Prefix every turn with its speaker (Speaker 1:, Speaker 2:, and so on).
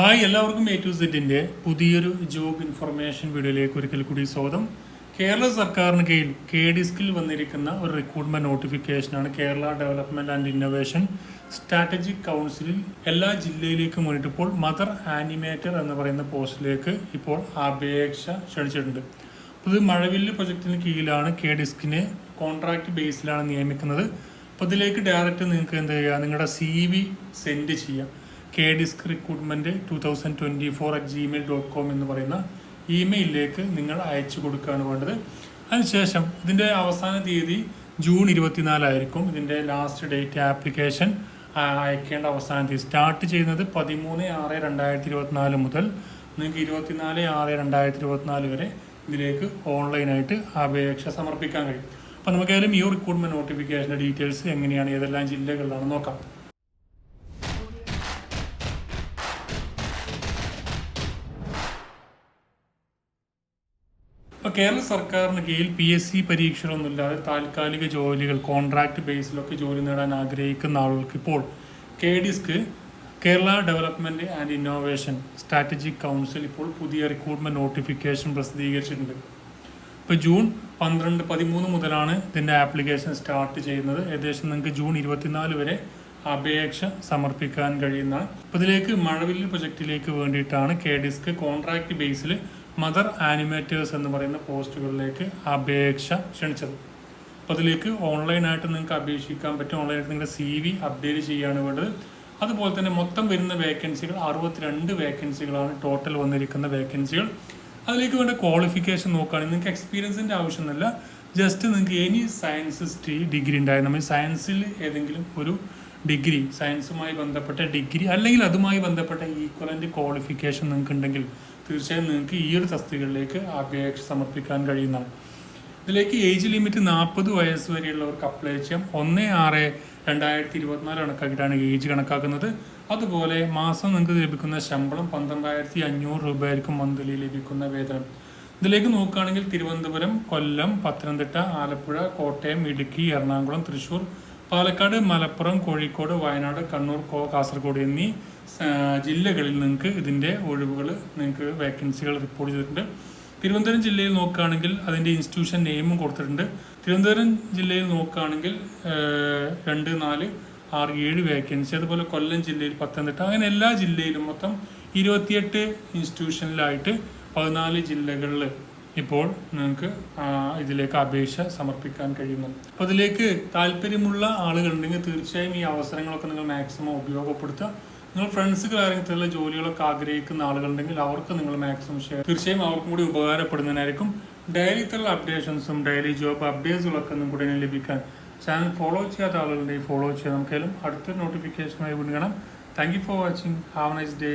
Speaker 1: Hi എല്ലാവർക്കും A to സെറ്റിന്റെ പുതിയൊരു ജോബ് ഇൻഫർമേഷൻ വീഡിയോയിലേക്ക് ഒരിക്കൽ കൂടി സ്വാഗതം. കേരള സർക്കാരിന് കീഴിൽ കെ ഡിസ്കിൽ വന്നിരിക്കുന്ന ഒരു recruitment നോട്ടിഫിക്കേഷനാണ് Kerala development and innovation strategic കൗൺസിലിൽ എല്ലാ ജില്ലയിലേക്കും വേണ്ടിയിട്ട് ഇപ്പോൾ മദർ ആനിമേറ്റർ എന്ന് പറയുന്ന പോസ്റ്റിലേക്ക് ഇപ്പോൾ അപേക്ഷ ക്ഷണിച്ചിട്ടുണ്ട്. അപ്പോൾ ഇത് മഴവില്ല് പ്രൊജക്ടിന് കീഴിലാണ് കെ ഡിസ്കിനെ കോൺട്രാക്ട് ബേസിലാണ് നിയമിക്കുന്നത്. അപ്പോൾ ഇതിലേക്ക് ഡയറക്റ്റ് നിങ്ങൾക്ക് എന്ത് ചെയ്യുക നിങ്ങളുടെ സി വി സെൻഡ് ചെയ്യാം. K disc recruitment two thousand twenty four at Gmail dot com എന്ന് പറയുന്ന ഇമെയിലിലേക്ക് നിങ്ങൾ അയച്ചു കൊടുക്കുകയാണ് വേണ്ടത്. അതിനുശേഷം ഇതിന്റെ അവസാന തീയതി ജൂൺ ഇരുപത്തിനാലായിരിക്കും. ഇതിന്റെ ലാസ്റ്റ് ഡേറ്റ് ആപ്ലിക്കേഷൻ അയക്കേണ്ട അവസാന തീയതി. സ്റ്റാർട്ട് ചെയ്യുന്നത് പതിമൂന്ന് ആറ് രണ്ടായിരത്തി ഇരുപത്തിനാല് മുതൽ നിങ്ങൾക്ക് ഇരുപത്തിനാല് ആറ് രണ്ടായിരത്തി ഇരുപത്തിനാല് വരെ ഇതിലേക്ക് ഓൺലൈനായിട്ട് അപേക്ഷ സമർപ്പിക്കാൻ കഴിയും. അപ്പോൾ നമുക്കായാലും ഈ റിക്രൂട്ട്മെന്റ് നോട്ടിഫിക്കേഷന്റെ ഡീറ്റെയിൽസ് എങ്ങനെയാണ് ഏതെല്ലാം ജില്ലകളിലാണ് നോക്കാം. ഇപ്പോൾ കേരള സർക്കാരിന് കീഴിൽ പി എസ് സി പരീക്ഷകളൊന്നുമില്ലാതെ താൽക്കാലിക ജോലികൾ കോൺട്രാക്ട് ബേസിലൊക്കെ ജോലി നേടാൻ ആഗ്രഹിക്കുന്ന ആളുകൾക്ക് ഇപ്പോൾ K disc Kerala development and innovation strategic council ഇപ്പോൾ പുതിയ റിക്രൂട്ട്മെന്റ് നോട്ടിഫിക്കേഷൻ പ്രസിദ്ധീകരിച്ചിട്ടുണ്ട്. ഇപ്പോൾ ജൂൺ പന്ത്രണ്ട് പതിമൂന്ന് മുതലാണ് ഇതിന്റെ ആപ്ലിക്കേഷൻ സ്റ്റാർട്ട് ചെയ്യുന്നത്. ഏകദേശം നിങ്ങൾക്ക് ജൂൺ ഇരുപത്തിനാല് വരെ അപേക്ഷ സമർപ്പിക്കാൻ കഴിയുന്ന അപ്പോൾ ഇതിലേക്ക് മഴവില്ല് പ്രൊജക്റ്റിലേക്ക് വേണ്ടിയിട്ടാണ് കെ ഡിസ്ക് കോൺട്രാക്ട് ബേസിൽ മദർ ആനിമേറ്റേഴ്സ് എന്ന് പറയുന്ന പോസ്റ്റുകളിലേക്ക് അപേക്ഷ ക്ഷണിച്ചത്. അപ്പോൾ അതിലേക്ക് ഓൺലൈനായിട്ട് നിങ്ങൾക്ക് അപേക്ഷിക്കാൻ പറ്റും. ഓൺലൈനായിട്ട് നിങ്ങളുടെ സി വി അപ്ഡേറ്റ് ചെയ്യുകയാണ് വേണ്ടത്. അതുപോലെ തന്നെ മൊത്തം വരുന്ന വേക്കൻസികൾ അറുപത്തിരണ്ട് വേക്കൻസികളാണ് ടോട്ടൽ വന്നിരിക്കുന്ന വേക്കൻസികൾ. അതിലേക്ക് വേണ്ട ക്വാളിഫിക്കേഷൻ നോക്കുകയാണെങ്കിൽ നിങ്ങൾക്ക് എക്സ്പീരിയൻസിന്റെ ആവശ്യമൊന്നുമില്ല. ജസ്റ്റ് നിങ്ങൾക്ക് എനി സയൻസ് ഡിഗ്രി ഉണ്ടായി നമ്മൾ സയൻസിൽ ഏതെങ്കിലും ഒരു ഡിഗ്രി സയൻസുമായി ബന്ധപ്പെട്ട ഡിഗ്രി അല്ലെങ്കിൽ അതുമായി ബന്ധപ്പെട്ട ഈക്വലന്റ് ക്വാളിഫിക്കേഷൻ നിങ്ങൾക്ക് ഉണ്ടെങ്കിൽ തീർച്ചയായും നിങ്ങൾക്ക് ഈ ഒരു തസ്തികകളിലേക്ക് അപേക്ഷ സമർപ്പിക്കാൻ കഴിയുന്നതാണ്. ഇതിലേക്ക് ഏജ് ലിമിറ്റ് നാൽപ്പത് വയസ്സ് വരെയുള്ളവർക്ക് അപ്ലൈ ചെയ്യാം. ഒന്ന് ആറ് രണ്ടായിരത്തി ഇരുപത്തിനാല് കണക്കാക്കിയിട്ടാണ് ഏജ് കണക്കാക്കുന്നത്. അതുപോലെ മാസം നിങ്ങൾക്ക് ലഭിക്കുന്ന ശമ്പളം പന്ത്രണ്ടായിരത്തി അഞ്ഞൂറ് രൂപയായിരിക്കും മന്ത്ലി ലഭിക്കുന്ന വേതനം. ഇതിലേക്ക് നോക്കുകയാണെങ്കിൽ തിരുവനന്തപുരം കൊല്ലം പത്തനംതിട്ട ആലപ്പുഴ കോട്ടയം ഇടുക്കി എറണാകുളം തൃശൂർ പാലക്കാട് മലപ്പുറം കോഴിക്കോട് വയനാട് കണ്ണൂർ കാസർഗോഡ് എന്നീ ജില്ലകളിൽ നിങ്ങൾക്ക് ഇതിന്റെ ഒഴിവുകൾ നിങ്ങൾക്ക് വേക്കൻസികൾ റിപ്പോർട്ട് ചെയ്തിട്ടുണ്ട്. തിരുവനന്തപുരം ജില്ലയിൽ നോക്കുകയാണെങ്കിൽ അതിന്റെ ഇൻസ്റ്റിറ്റ്യൂഷൻ നെയിമും കൊടുത്തിട്ടുണ്ട്. തിരുവനന്തപുരം ജില്ലയിൽ നോക്കുകയാണെങ്കിൽ രണ്ട് നാല് ആറ് ഏഴ് വേക്കൻസി. അതുപോലെ കൊല്ലം ജില്ലയിൽ പത്തനംതിട്ട. അങ്ങനെ എല്ലാ ജില്ലയിലും മൊത്തം ഇരുപത്തിയെട്ട് ഇൻസ്റ്റിറ്റ്യൂഷനിലായിട്ട് പതിനാല് ജില്ലകളിൽ ഇപ്പോൾ നിങ്ങൾക്ക് ഇതിലേക്ക് അപേക്ഷ സമർപ്പിക്കാൻ കഴിയുന്നുണ്ട് അപ്പോൾ ഇതിലേക്ക് താല്പര്യമുള്ള ആളുകളുണ്ടെങ്കിൽ തീർച്ചയായും ഈ അവസരങ്ങളൊക്കെ നിങ്ങൾ മാക്സിമം ഉപയോഗപ്പെടുത്തുക. നിങ്ങൾ ഫ്രണ്ട്സുകൾ ആരെങ്കിലും ജോലികളൊക്കെ ആഗ്രഹിക്കുന്ന ആളുകളുണ്ടെങ്കിൽ അവർക്ക് നിങ്ങൾ മാക്സിമം ഷെയർ തീർച്ചയായും അവർക്കും കൂടി ഉപകാരപ്പെടുന്നതിനായിരിക്കും. ഡെയിലിത്തുള്ള അപ്ഡേഷൻസും ഡെയിലി ജോബ് അപ്ഡേറ്റ്സുകളൊക്കെ നിങ്ങൾക്ക് ഉടനെ ലഭിക്കാൻ ചാനൽ ഫോളോ ചെയ്യാത്ത ആളുകളുണ്ടെങ്കിൽ ഫോളോ ചെയ്യാം. നമുക്കായാലും അടുത്തൊരു നോട്ടിഫിക്കേഷനായി വീണ്ടും thank you for watching have nice day